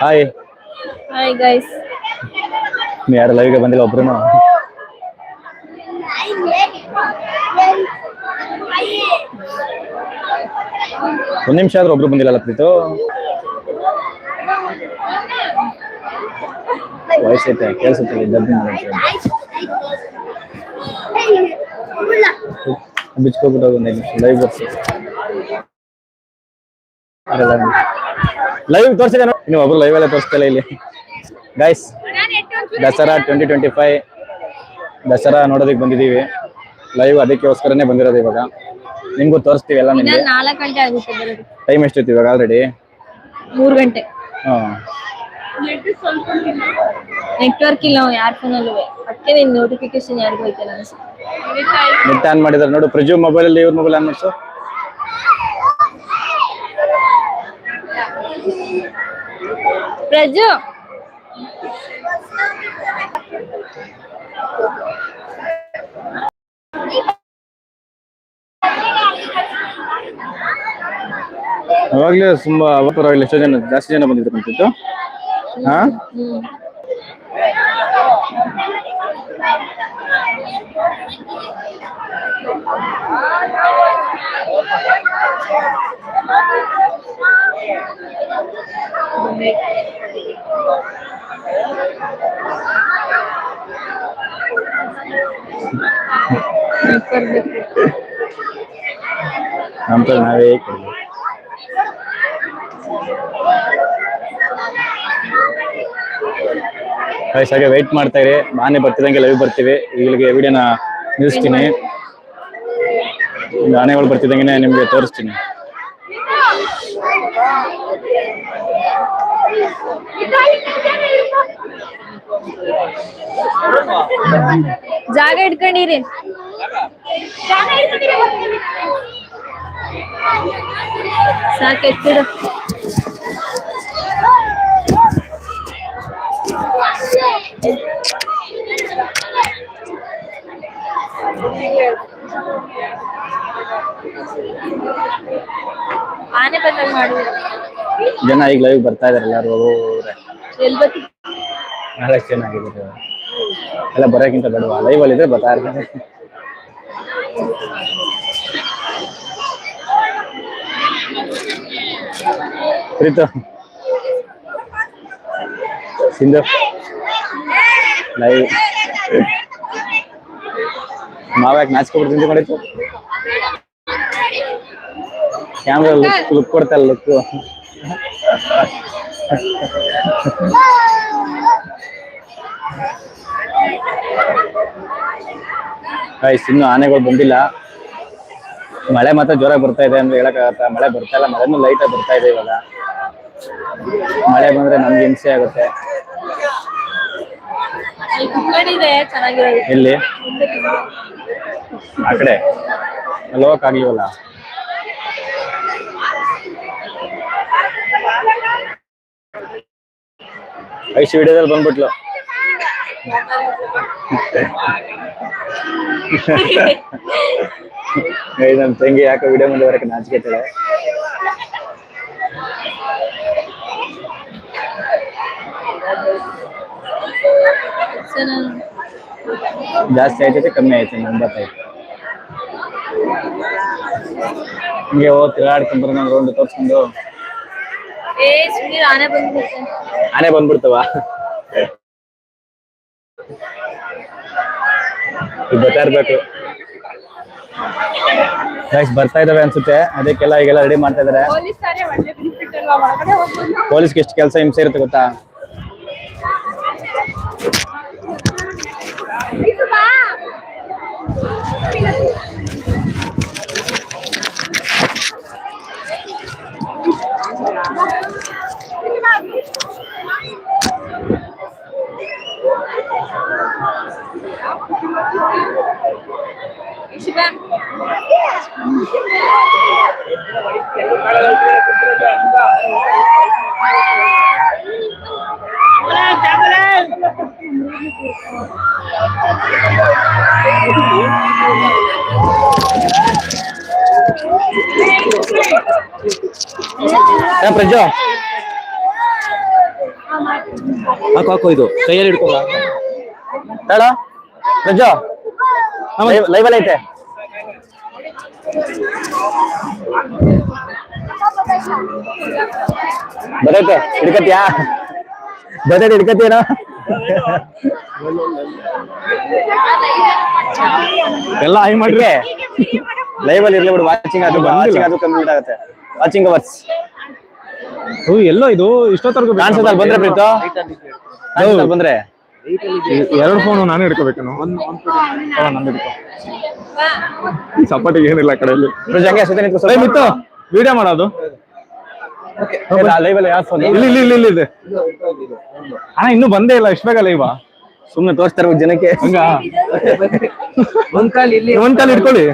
Hi hi guys ನೀ ಯಾರು ಲೈವ್ಗೆ ಬಂದಿಲ್ಲ ಒಬ್ರು ಒಂದ್ ನಿಮಿಷ ಆದ್ರೂ ಒಬ್ರು ಬಂದಿಲ್ಲಲ್ಲ ಪ್ರೀತು? ವಯಸ್ಸೈತೆ ಕೇಳಿಸುತ್ತೆ ಡಬ್ಬಿಂಗ್ ಬಿಚ್ಕೋಬಿಟ್ಟು ಒಂದು ನಿಮಿಷ ಲೈವ್ ಲೈವ್ ತೋರಿಸಿದೆ ನೀವು ಒಬ್ರು ಲೈವ್ ಎಲ್ಲ ತೋರಿಸ್ತೀರಾ ಇಲ್ಲಿ guys Dasara twenty twenty five Dasara ನೋಡೋದಕ್ಕೆ ಬಂದಿದ್ದೀವಿ. ಲೈವ್ ಅದಕ್ಕೋಸ್ಕರನೇ ಬಂದಿರೋದು ಇವಾಗ. ನಿಮ್ಗೂ ತೋರಿಸ್ತೀವಿ ಎಲ್ಲ ನಿಮ್ಗೆ. ಟೈಮ್ ಎಷ್ಟಿತ್ತು ಇವಾಗ ಆಲ್ರೆಡಿ ಮೂರು ಗಂಟೆ. ಹಾಂ. ನೆಟ್ವರ್ಕ್ ಇಲ್ಲ ಯಾರ ಫೋನಲ್ಲೂ ಅದಕ್ಕೆ ನಿನ್ ನೋಟಿಫಿಕೇಶನ್ ಯಾರಿಗೂ ಹೋಯ್ತಲ್ಲ ಅನ್ಸುತ್ತೆ. ನೆಟ್ ಆನ್ ಮಾಡಿದಾರೆ. ನೋಡು ಪ್ರಜು ಮೊಬೈಲ್ ಅಲ್ಲಿ ಇವ್ರ ಮೊಬೈಲ್ ಆನ್ ಮಾಡಿಸು. ಪ್ರಜು! ಅವಾಗ್ಲೇ ತುಂಬಾ ಪರವಾಗಿಲ್ಲ ಎಷ್ಟೋ ಜನ ಜಾಸ್ತಿ ಜನ ಬಂದಿದ್ರು ಅಂತಿತ್ತು. हम तो नावे एक ಹಾಗೆ ವೇಟ್ ಮಾಡ್ತಾ ಇರಿ. ನಾನೇ ಬರ್ತಿದಂಗೆ ಲೈವ್ ಬರ್ತೀವಿ. ಇಲ್ಲಿಗೆ ವಿಡಿಯೋನ ನಿಲ್ಲಿಸ್ತೀನಿ. ಆನೆಗಳು ಬರ್ತಿದ್ದಂಗೆ ನಿಮ್ಗೆ ತೋರಿಸ್ತೀನಿ. ಜಾಗ ಇಟ್ಕೊಂಡಿರಿ. ಸಾಕು ಮಾಡು ಜನ ಈಗ ಲೈವ್ ಬರ್ತಾ ಇದಾರೆ ಎಲ್ಲರೂ. ಒಬ್ಬೊಬ್ರೆ ಎಲ್ಲಿ ಬತ್ತಿ ನಾಲ್ಕು ಜನ ಆಗಿದ್ದಾರೆ. ಎಲ್ಲ ಬರೋಕ್ಕಿಂತ ಬೇಡವಾ ಲೈವ್ ಅಲ್ಲಿ ಇದ್ರೆ ಬರ್ತಾ ಇರ್ತಾರೆ. ಪ್ರೀತು. ಸಿಂಧು. ಲೈವ್ ಮಾವ್ಯಾಕೆ ನಾಚ್ಕೊಬಿಡ್ತೀನಿ ಮಾಡಿತ್ತು ಕ್ಯಾಮ್ರಾ ಲುಕ್ ಲುಕ್ ಕೊಡ್ತಲ್ಲ ಲುಕ್ ಗೈಸ್ ಇನ್ನು ಆನೆಗಳು ಬಂದಿಲ್ಲ. ಮಳೆ ಮಾತ್ರ ಜೋರಾಗಿ ಬರ್ತಾ ಇದೆ ಅಂದ್ರೆ ಹೇಳಕ್ಕಾಗತ್ತ? ಮಳೆ ಬರ್ತಾ ಇಲ್ಲ ಮಳೆನೂ ಲೈಟ್ ಆಗಿ ಬರ್ತಾ ಇದೆ ಇವಾಗ. ಮಳೆ ಬಂದ್ರೆ ನಮ್ಗೆ ಹಿಂಸೆ ಆಗುತ್ತೆ. ಎಲ್ಲಿ? ಆ ಕಡೆ. ಲೋಕ್ ಹೋಗಕ್ಕಾಗ್ಲಿವಲ್ಲ? ಐಸ್ ವಿಡಿಯೋದಲ್ಲಿ ಬಂದ್ಬಿಟ್ಲು. ನಮ್ ತಂಗಿ ಯಾಕೆ ವಿಡಿಯೋ ಮುಂದೆ ಬರಕ್ಕೆ ನಾಚಿಕೆತಾಳೆ. ಜಾಸ್ತಿ ಆಯ್ತೈತೆ ಕಮ್ಮಿ ಆಯ್ತು ಒಂಬತ್ತೈತೆ ಹಿಂಗೆ ಹೋಗಿ ತಿರುಗಾಡ್ಕೊಂಡ್ ಬರೋಣ ರೌಂಡ್ ತೋರ್ಸ್ಕೊಂಡು. ಆನೆ ಬಂದ್ಬಿಡ್ತವ? ಬರ್ತಾ ಇರ್ಬೇಕು. ಬರ್ತಾ ಇದಾವೆ ಅನ್ಸುತ್ತೆ. ಅದಕ್ಕೆಲ್ಲ ಈಗೆಲ್ಲ ರೆಡಿ ಮಾಡ್ತಾ ಇದಾರೆ. ಪೊಲೀಸ್ಗೆ ಎಷ್ಟು ಕೆಲಸ ಹಿಂಸೆ ಇರುತ್ತೆ ಗೊತ್ತಾ? ಶಿವ ಏ ಪ್ರಜ್ಜು ಹಾಕು ಹಾಕು ಇದು. ಕೈಯಲ್ಲಿ ಹಿಡ್ಕೋ ಬೇಡ ಪ್ರಜ್ಜು ಲೈವ್ ಅಲ್ಲಿ ಐತೆ. ಬರೈತೆ ಹಿಡ್ಕತ್ಯಾ? ಬರೈತೆ ಹಿಡ್ಕತ್ತೇನ ಎಲ್ಲ ಹೈ ಮಾಡ್ರಿ. ಲೈವ್ ಅಲ್ಲಿ ಇರ್ಲಿ ಬಿಡು ವಾಚಿಂಗ್ ಅದು ವಾಚಿಂಗ್ ಅದು ಕಂಪ್ಲೀಟ್ ಆಗುತ್ತೆ. ವಾಚಿಂಗ್ ಅವರ್ಸ್ ಓ ಎಲ್ಲೋ ಇದು ಇಷ್ಟೊತ್ತವರೆಗೂ ಬಂದ್ರೆ ಪ್ರೀತು? ಬಂದ್ರೆ? ಎರಡು ಫೋನ್ ನಾನು ಹಿಡ್ಕೋಬೇಕೇನು ನಂದು ಹಿಡ್ಕೊ. ಈ ಸಪಾಟಿಗೆ ಏನಿಲ್ಲ ಆ ಕಡೆಯಲ್ಲಿ. ಮಿತ್ತು ವಿಡಿಯೋ ಮಾಡೋದು ಲೈವ್ ಅಲ್ಲಿ ಯಾವ ಫೋನ್ ಇಲ್ಲಿ ಇಲ್ಲಿ ಇಲ್ಲಿ ಇಲ್ಲಿ ಇದೆ. ಅಣ್ಣ ಇನ್ನೂ ಬಂದೇ ಇಲ್ಲ ಇಷ್ಟ ಬೇಗ ಲೈವಾ ಸುಮ್ನೆ ತೋರಿಸ್ತಾ ಇರ್ಬೇಕು ಜನಕ್ಕೆ. ಹಂಗ? ಒಂದ್ ಕಾಲ್ ಇಲ್ಲಿ ಒಂದ್ ಕಾಲ್ ಇಟ್ಕೊಳ್ಳಿ.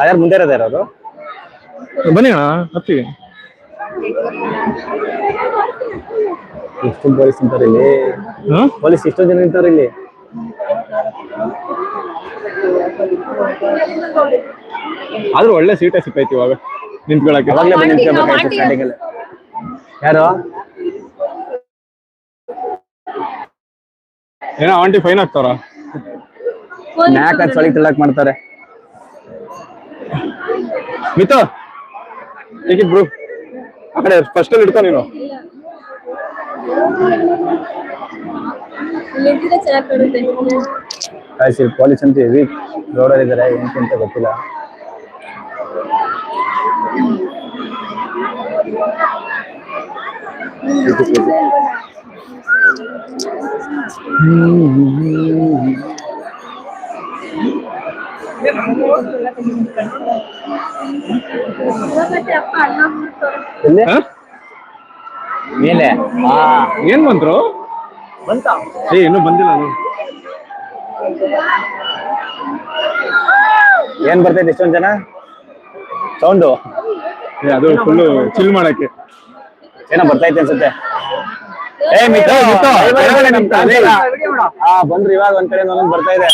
ಅದ್ಯಾರು ಮುಂದೆ ಇರೋದು? ಬನ್ನಿ ಅಣ್ಣ ಹತ್ತಿ. ಎಷ್ಟು ಪೊಲೀಸ್ ನಿಂತಾರೆ ಇಲ್ಲಿ. ಹ್ಮ್ ಪೊಲೀಸ್ ಎಷ್ಟೋ ಜನ ನಿಂತಾರೆ ಇಲ್ಲಿ? ಆದ್ರೂ ಒಳ್ಳೆ ಸೀಟೇ ಸಿಕ್ಕೈತಿ ಇವಾಗ ನಿಂತ್ಕೊಳಕ್ಕೆ. ಅವಾಗ್ಲೇ ಬಂದು ನಿಂತ್ಕೋಬೇಕಾಯ್ತು ಸ್ಟಾರ್ಟಿಂಗ್ ಯಾರು? ಏನೋ ಆಂಟಿ ಫೈನ್ ಹಾಕ್ತಾರ ಮ್ಯಾಕ್ ಅಂತ ಒಳಗೆ ತಿಳ್ಳಕ್ ಮಾಡ್ತಾರೆ. ಮಿತ್ರ ಹೇಗಿದ್ರು ಬ್ರು ಆ ಕಡೆ ಫಸ್ಟ್ ಅಲ್ಲಿ ಇಡ್ಕೊ ನೀನು ಇಲ್ಲಿ ಇಟ್ಟಿದ್ರೆ ಚೆನ್ನಾಗಿ ಕಾಣುತ್ತೆ ಆಯ್ತು ಪೊಲೀಸ್ ಅಂತ ಹೆವಿ ರೋಡಲ್ಲಿ ಇದ್ದಾರೆ ಏನಕ್ಕೆ ಅಂತ ಗೊತ್ತಿಲ್ಲ ಮತ್ತೆ ಮೇಲೆ. ಏನ್ ಬಂದ್ರು? ಏ ಇನ್ನು ಬಂದಿಲ್ಲ ಏನ್ ಬರ್ತೈತೆ ಇಷ್ಟೊಂದ್ ಜನ? ಸೌಂಡು. ಅದು ಫುಲ್ಲು ಚಿಲ್ ಮಾಡಕ್ಕೆ. ಏನೋ ಬರ್ತೈತೆ ಅನ್ಸುತ್ತೆ. ಏ ಮಿತ್ರ ಬಂದ್ರು ಇವಾಗ ಒಂದ್ ಕಡೆ ಒಂದೊಂದ್ ಬರ್ತಾ ಇದೆ.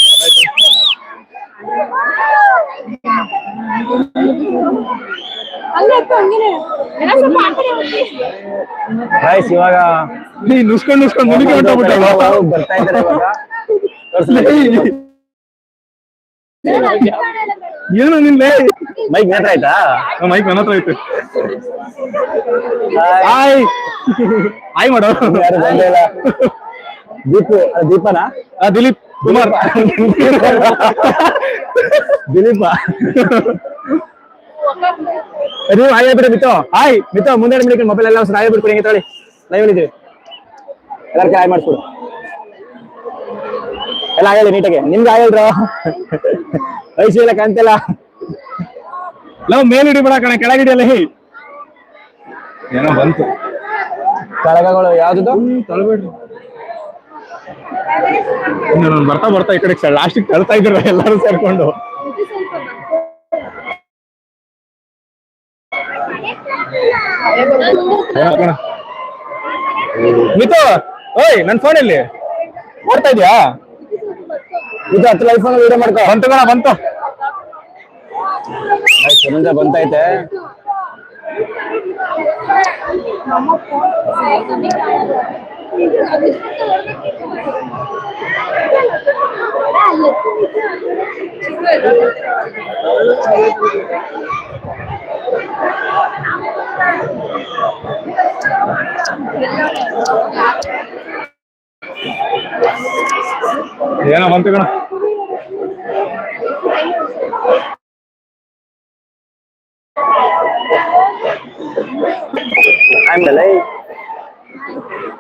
ರೈಸ್ ಇವಾಗ ನೀ ನುಸ್ಕೊಂಡ್ ನುಸ್ಕೊಂಡ್ ಮುನಿಗೆ ಹೊಂಟೋಗ್ಬಿಟ್ಟಲ್ಲ ಬರ್ತಾ ಇದ್ದಾರೆ ಇವಾಗ. ಏನು ನಿನ್ನೆ ಮೈಕ್ ನೇತ್ರ ಆಯ್ತಾ? ಮೈಕ್ ನನ್ನ ಹತ್ರ ಆಯ್ತು. ಹಾಯ್. ಆಯ್ ಆಯ್ ಮಾಡೋ ಯಾರು ದೀಪು ದೀಪನ? ದಿಲೀಪ್ ಕುಮಾರ್. ದಿಲೀಪ. ನೀವು ಹಾಯ್ ಬಿಡಿ ಮಿತ್ತು ಹಾಯ್ ಮಿತ್ತು ಮುಂದೆ ಬಿಡಿ ಮೊಬೈಲ್ ಎಲ್ಲ ಹಾಯ್ ಬಿಡ್ಕೊಡಿ ಹಿಂಗೆ ತೊಳಿ ಲೈವ್ ಇದೀವಿ ಎಲ್ಲರಿಗೆ ಹಾಯ್ ಮಾಡಿಸ್ಕೊಡು. ಎಲ್ಲ ಹೇಳಿ ನೀಟಾಗೆ ನಿಮ್ಗೆ ಹಾಯ್ ಹೇಳ್ರು? ವಯಸ್ಸು ಇಲ್ಲ ಕಾಣ್ತಿಲ್ಲ. ಲವ್ ಮೇಲ್ ಹಿಡಿಬೇಡ ಕಣ ಕೆಳಗಿಡಿಯಲ್ಲ ಹೇ ಏನೋ ಬಂತು. ಕಳಗಗಳು ಯಾವ್ದು ತಳ್ಬೇಡ್ರಿ. ಇನ್ನು ನಾನು ಬರ್ತಾ ಬರ್ತಾ ಈ ಕಡೆ ಲಾಸ್ಟಿಗೆ ತಳ್ತಾ ಇದ್ರ ಎಲ್ಲರೂ ಸೇರ್ಕೊಂಡು. ಮಿತು ಓಯ್ ನನ್ ಫೋನ್ ಇಲ್ಲಿ ಮಾಡ್ತಾ ಇದ್ಯಾ? ಇದು ಹತ್ತು ಲೈಫ್ ವಿಡಿಯೋ ಮಾಡ್ಕೋ. ಬಂತು ಕಣ ಬಂತು. ಸುರಂಜ ಬಂತೈತೆ. ಏನೋ ಬಂತು ಕಣ. ಆಮೇಲೆ